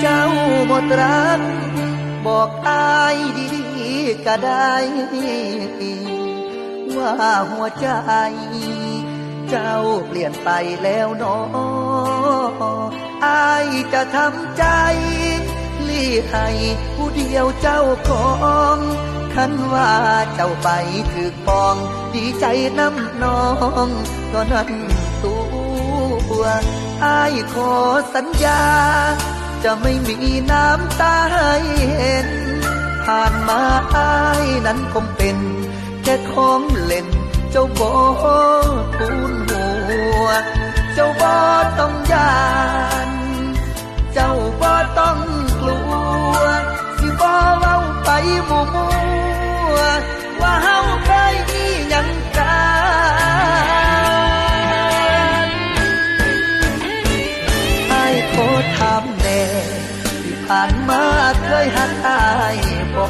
เจ้าหมดรัก บอกอายดีๆก็ได้ ว่าหัวใจ เจ้าเปลี่ยนไปแล้วนออายจะทำใจ ลี่ให้ผู้เดียวเจ้าของคันว่าเจ้าไปถือปอง ดีใจน้ำน้องก็นั้นตัวอายขอสัญญา จะไม่มีน้ำตาให้เห็น ผ่านมาอายนั้นคงเป็น แค่ของเล่น เจ้าบ่ทูนหัว เจ้าบอต้องยาน โคถามแน่ที่ผ่านมาเคยหักอายบ่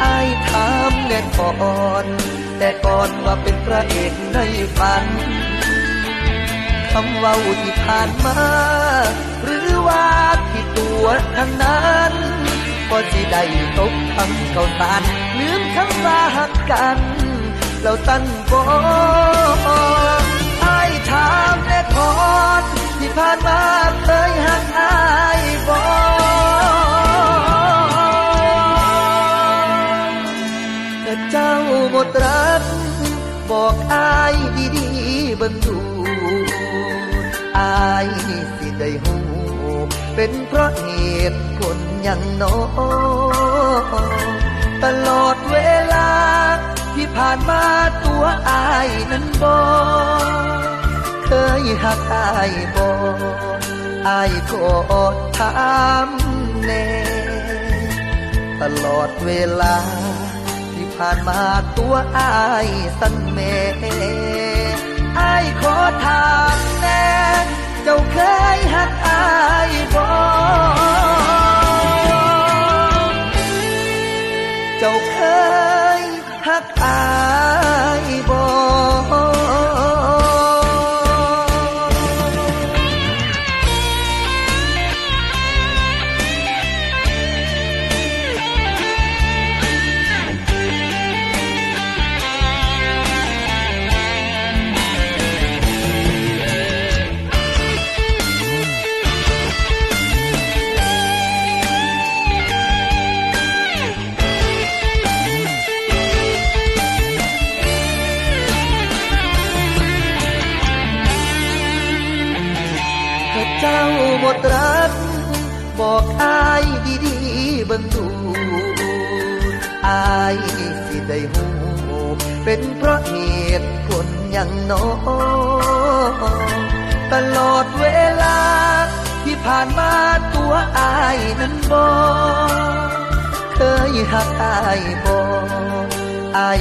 ไอ้ถามแน่ก่อน แต่ก่อนว่าเป็นพระเอกในฝันคำว่าที่ผ่านมา หรือว่าที่ตัวทั้งนั้นก็สิได้ตกคำเขาสารลืมคำว่าหักกัน เราตั้งบอ้ ผ่านมาเคยหักอายบ่แต่เจ้าหมดรักบอกอายดีๆเบิ่งดูอายสิได้หูเป็นเพราะเหตุผลอย่างน้อตลอดเวลาที่ผ่านมาตัวอายนั้นบอก เคยหักอายบออายก็ถามแน่ตลอดเวลาที่ผ่านมาตัวอายสั่นแม่ เจ้าหมดรัก บอกอายดีๆเบิ่งดูอายสิได้หูเป็นเพราะเหตุผลอย่างน้อตลอดเวลา ที่ผ่านมาตัวอายนั้นบอกเคยหักอายบอกอาย